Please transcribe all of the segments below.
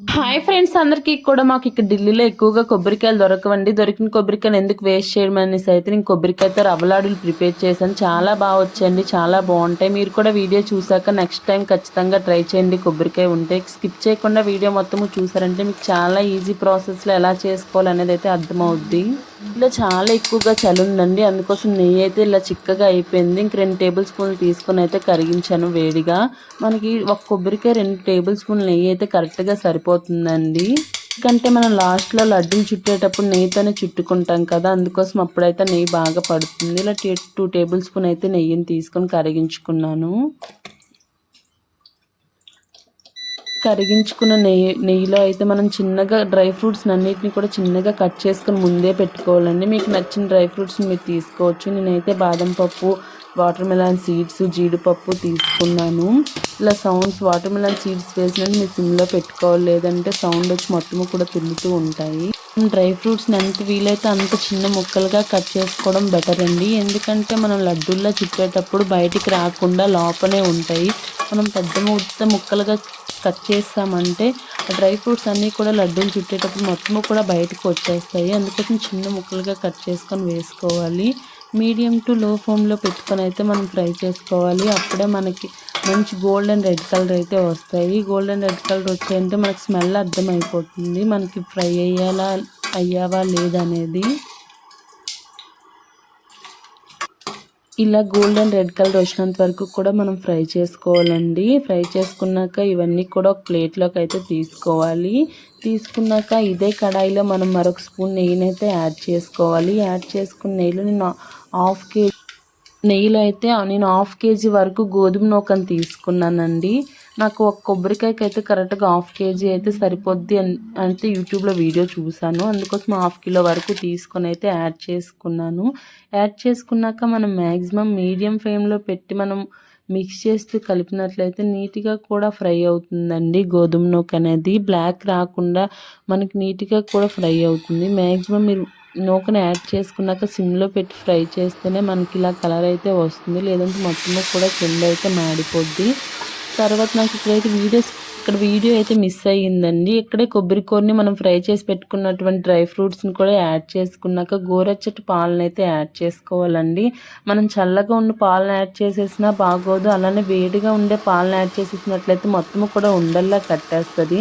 Hi friends అందరికీ కూడా మాకు ఇక్కడ ఢిల్లీలో ఎక్కువగా కొబ్బరికాయలు దొరకవండి. దొరికిన కొబ్బరికాయలు ఎందుకు వేస్ట్ చేయడం అనేసి అయితే నేను కొబ్బరికాయతో రవ్వలాడులు ప్రిపేర్ చేశాను. చాలా బాగా వచ్చాయండి చాలా బాగుంటాయి. మీరు కూడా వీడియో చూసాక నెక్స్ట్ టైం ఖచ్చితంగా ట్రై చేయండి. కొబ్బరికాయ ఉంటే స్కిప్ చేయకుండా వీడియో మొత్తం చూసారంటే మీకు చాలా ఈజీ ప్రాసెస్లో ఎలా చేసుకోవాలనేది అయితే అర్థమవుద్ది. ఇలా చాలా ఎక్కువగా చలి ఉందండి అందుకోసం నెయ్యి అయితే ఇలా చిక్కగా అయిపోయింది. ఇంక రెండు టేబుల్ స్పూన్లు తీసుకొని అయితే కరిగించాను వేడిగా. మనకి ఒక కొబ్బరికాయ రెండు టేబుల్ స్పూన్లు నెయ్యి అయితే కరెక్ట్గా సరిపోతుందండి. ఎందుకంటే మనం లాస్ట్లో లడ్డూలు చుట్టేటప్పుడు నెయ్యితోనే చుట్టుకుంటాం కదా. అందుకోసం అప్పుడైతే నెయ్యి బాగా పడుతుంది. ఇలా టూ టేబుల్ స్పూన్ అయితే నెయ్యిని తీసుకొని కరిగించుకున్నాను. కరిగించుకున్న నెయ్యి నెయ్యిలో అయితే మనం చిన్నగా డ్రై ఫ్రూట్స్ అన్నిటిని కూడా చిన్నగా కట్ చేసుకుని ముందే పెట్టుకోవాలండి. మీకు నచ్చిన డ్రై ఫ్రూట్స్ని మీరు తీసుకోవచ్చు. నేనైతే బాదం పప్పు వాటర్ మిలాన్ సీడ్స్ జీడిపప్పు తీసుకున్నాను. ఇలా సౌండ్స్ వాటర్ మిలాన్ సీడ్స్ వేసినట్టు మీరు సిమ్లో పెట్టుకోవాలి. లేదంటే సౌండ్ వచ్చి మొత్తము కూడా తిరుగుతూ ఉంటాయి. డ్రై ఫ్రూట్స్ని ఎంత వీలైతే అంత చిన్న ముక్కలుగా కట్ చేసుకోవడం బెటర్ అండి. ఎందుకంటే మనం లడ్డూల్లో చుట్టేటప్పుడు బయటికి రాకుండా లోపలే ఉంటాయి. మనం పెద్ద ముద్ద ముక్కలుగా కట్ చేస్తామంటే డ్రై ఫ్రూట్స్ అన్నీ కూడా లడ్డూలు చుట్టేటప్పుడు మొత్తము కూడా బయటకు వచ్చేస్తాయి. అందుకోసం చిన్న ముక్కలుగా కట్ చేసుకొని వేసుకోవాలి. మీడియం టు లో ఫ్లేమ్లో పెట్టుకొని అయితే మనం ఫ్రై చేసుకోవాలి. అప్పుడే మనకి మంచి గోల్డెన్ రెడ్ కలర్ అయితే వస్తాయి. గోల్డెన్ రెడ్ కలర్ వచ్చాయంటే మనకి స్మెల్ అర్థమైపోతుంది. మనకి ఫ్రై అయ్యేలా అయ్యావా లేదనేది ఇలా గోల్డెన్ రెడ్ కలర్ వచ్చినంత వరకు కూడా మనం ఫ్రై చేసుకోవాలండి. ఫ్రై చేసుకున్నాక ఇవన్నీ కూడా ఒక ప్లేట్లోకి అయితే తీసుకోవాలి. తీసుకున్నాక ఇదే కడాయిలో మనం మరొక స్పూన్ నెయ్యినైతే యాడ్ చేసుకోవాలి. యాడ్ చేసుకున్న నెయ్యిలో నేను హాఫ్ కేజీ నెయ్యిలో అయితే నేను హాఫ్ కేజీ వరకు గోధుమ నూకను తీసుకున్నానండి. నాకు ఒక కొబ్బరికాయకి అయితే కరెక్ట్గా హాఫ్ కేజీ అయితే సరిపోద్ది అంటే యూట్యూబ్లో వీడియో చూశాను. అందుకోసం హాఫ్ కిలో వరకు తీసుకొని అయితే యాడ్ చేసుకున్నాను. యాడ్ చేసుకున్నాక మనం మ్యాక్సిమం మీడియం ఫ్లేమ్లో పెట్టి మనం మిక్స్ చేస్తూ కలిపినట్లయితే నీట్గా కూడా ఫ్రై అవుతుందండి గోధుమ నూక అనేది. బ్లాక్ రాకుండా మనకి నీట్గా కూడా ఫ్రై అవుతుంది. మ్యాక్సిమం మీరు నూకను యాడ్ చేసుకున్నాక సిమ్లో పెట్టి ఫ్రై చేస్తేనే మనకి ఇలా కలర్ అయితే వస్తుంది. లేదంటే మొత్తంలో కూడా కింద అయితే మాడిపోద్ది. తర్వాత నాకు ఇక్కడైతే వీడియోస్ ఇక్కడ వీడియో అయితే మిస్ అయ్యిందండి. ఇక్కడే కొబ్బరికూరని మనం ఫ్రై చేసి పెట్టుకున్నటువంటి డ్రై ఫ్రూట్స్ని కూడా యాడ్ చేసుకున్నాక గోరచ్చటి పాలను అయితే యాడ్ చేసుకోవాలండి. మనం చల్లగా ఉన్న పాలను యాడ్ చేసేసినా బాగోదు అలానే వేడిగా ఉండే పాలను యాడ్ చేసేసినట్లయితే మొత్తం కూడా ఉండల్లా కట్టేస్తుంది.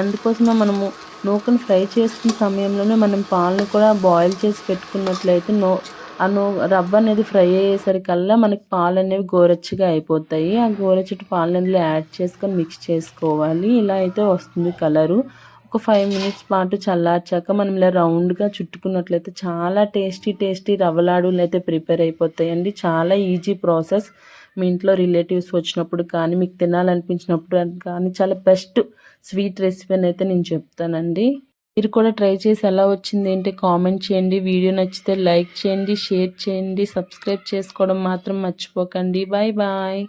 అందుకోసమే మనము నూకను ఫ్రై చేసుకున్న సమయంలోనే మనం పాలను కూడా బాయిల్ చేసి పెట్టుకున్నట్లయితే నో ఆ రవ్వ అనేది ఫ్రై అయ్యేసరికల్లా మనకి పాలు అనేవి గోరెచ్చగా అయిపోతాయి. ఆ గోరెచ్చటి పాలు అందులో యాడ్ చేసుకొని మిక్స్ చేసుకోవాలి. ఇలా అయితే వస్తుంది కలరు. ఒక ఫైవ్ మినిట్స్ పాటు చల్లార్చాక మనం ఇలా రౌండ్గా చుట్టుకున్నట్లయితే చాలా టేస్టీ టేస్టీ రవ్వలాడులు అయితే ప్రిపేర్ అయిపోతాయండి. చాలా ఈజీ ప్రాసెస్. మీ ఇంట్లో రిలేటివ్స్ వచ్చినప్పుడు కానీ మీకు తినాలనిపించినప్పుడు కానీ చాలా బెస్ట్ స్వీట్ రెసిపీ అని అయితే నేను చెప్తానండి. మీరు కూడా ట్రై చేసి ఎలా వచ్చింది ఏంటి? కామెంట్ చేయండి. వీడియో నచ్చితే లైక్ చేయండి షేర్ చేయండి సబ్స్క్రైబ్ చేసుకోవడం మాత్రం మర్చిపోకండి. Bye bye.